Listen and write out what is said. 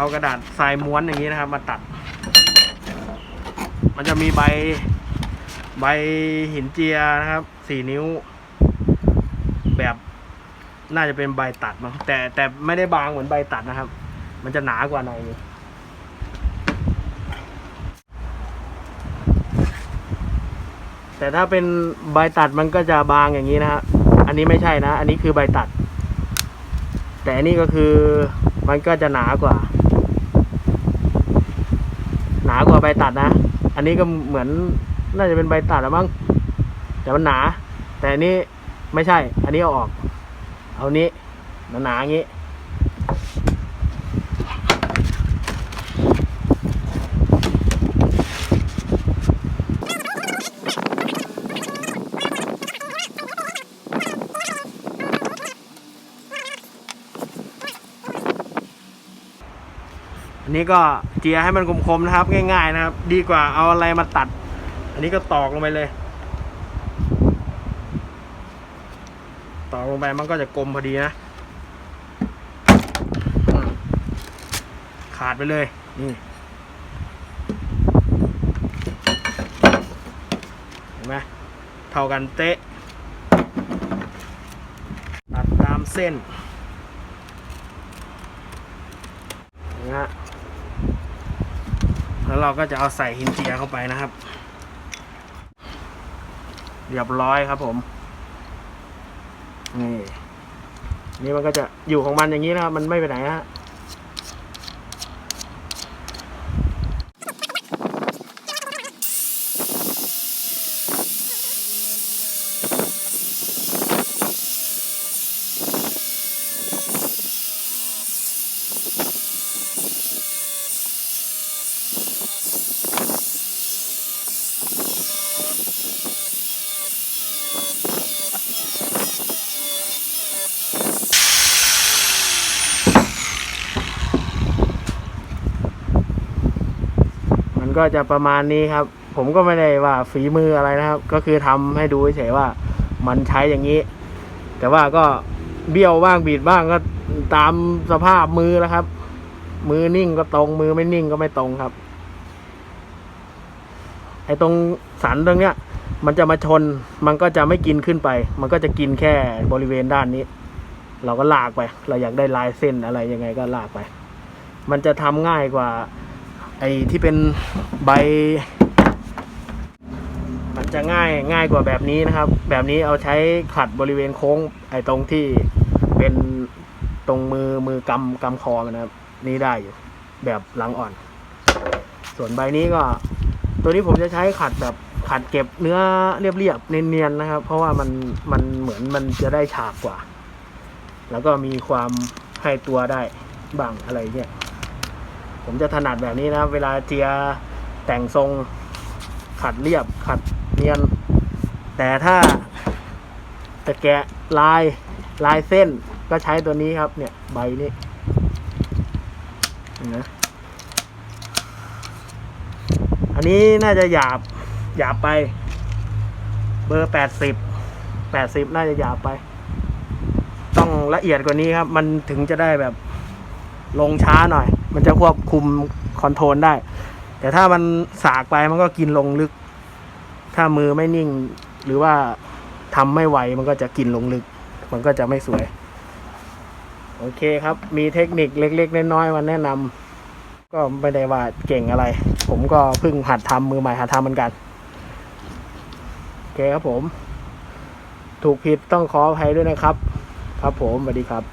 เอากระดาษทรายม้วนอย่างนี้นะครับ มาตัด มันจะมีใบใบหินเจียนะครับสี่นิ้ว แบบน่าจะเป็นใบตัดมั้งแต่แต่ไม่ได้บางเหมือนใบตัดนะครับ มันจะหนากว่าหน่อยแต่ถ้าเป็นใบตัดมันก็จะบางอย่างนี้นะฮะอันนี้ไม่ใช่นะ อันนี้คือใบตัด แต่นนี้ก็คือมันก็จะหนากว่า นากว่าใบตัดนะ อันนี้ก็เหมือนน่าจะเป็นใบตัดแล้วมั้งแต่มันหนา แต่อันนี้ไม่ใช่ อันนี้เอาออก เอานี้หนาๆอย่างนี้ นี้ก็เจียให้มันคมๆนะครับ ง่าย ๆ นะครับ ดีกว่าเอาอะไรมาตัด อันนี้ก็ตอกลงไปเลย ตอกลงไปมันก็จะกลมพอดีนะขาดไปเลยนี่เห็นไหมเท่ากันเตะตัดตามเส้นนะฮะ แล้วเราก็จะเอาใส่หินเจียเข้าไปนะครับ เรียบร้อยครับผม นี่ นี่มันก็จะอยู่ของมันอย่างนี้นะครับ มันไม่ไปไหนนะ ก็จะประมาณนี้ครับ ผมก็ไม่ได้ว่าฝีมืออะไรนะครับ ก็คือทำให้ดูเฉยว่ามันใช้อย่างนี้ แต่ว่าก็เบี้ยวบ้างบีดบ้างก็ตามสภาพมือแล้วครับ มือนิ่งก็ตรง มือไม่นิ่งก็ไม่ตรงครับไอ้ตรงสันตรงเนี้ย มันจะมาชน มันก็จะไม่กินขึ้นไป มันก็จะกินแค่บริเวณด้านนี้ เราก็ลากไป เราอยากได้ลายเส้นอะไรยังไงก็ลากไป มันจะทำง่ายกว่า ไอ้ที่เป็นใบ มันจะง่ายง่ายกว่าแบบนี้นะครับ แบบนี้เอาใช้ขัดบริเวณโค้ง ไอ้ตรงที่เป็นตรงมือมือกำกำคอมันนะครับ นี่ได้อยู่ แบบหลังอ่อน ส่วนใบนี้ก็ ตัวนี้ผมจะใช้ขัดแบบขัดเก็บเนื้อเรียบๆเนียนๆนะครับ เพราะว่ามันมันเหมือนมันจะได้ฉากกว่า แล้วก็มีความให้ตัวได้บางอะไรเงี้ย ผมจะถนัดแบบนี้นะ เวลาเจียแต่งทรงขัดเรียบขัดเนียน แต่ถ้าจะแกะลายลายเส้นก็ใช้ตัวนี้ครับ เนี่ยใบนี้นะอันนี้น่าจะหยาบหยาบไป เบอร์แปดสิบแปดสิบน่าจะหยาบไป ต้องละเอียดกว่านี้ครับ มันถึงจะได้แบบ ลงช้าหน่อย มันจะควบคุมคอนโทรลได้ แต่ถ้ามันสากไปมันก็กินลงลึก ถ้ามือไม่นิ่ง หรือว่าทำไม่ไหวมันก็จะกินลงลึก มันก็จะไม่สวย โอเคครับ มีเทคนิคเล็กๆน้อยๆมาแนะนำก็ไม่ได้ว่าเก่งอะไร ผมก็เพิ่งหัดทำมือใหม่หัดทำเหมือนกันโอเคครับผม ถูกผิดต้องขออภัยด้วยนะครับ ครับผมสวัสดีครับ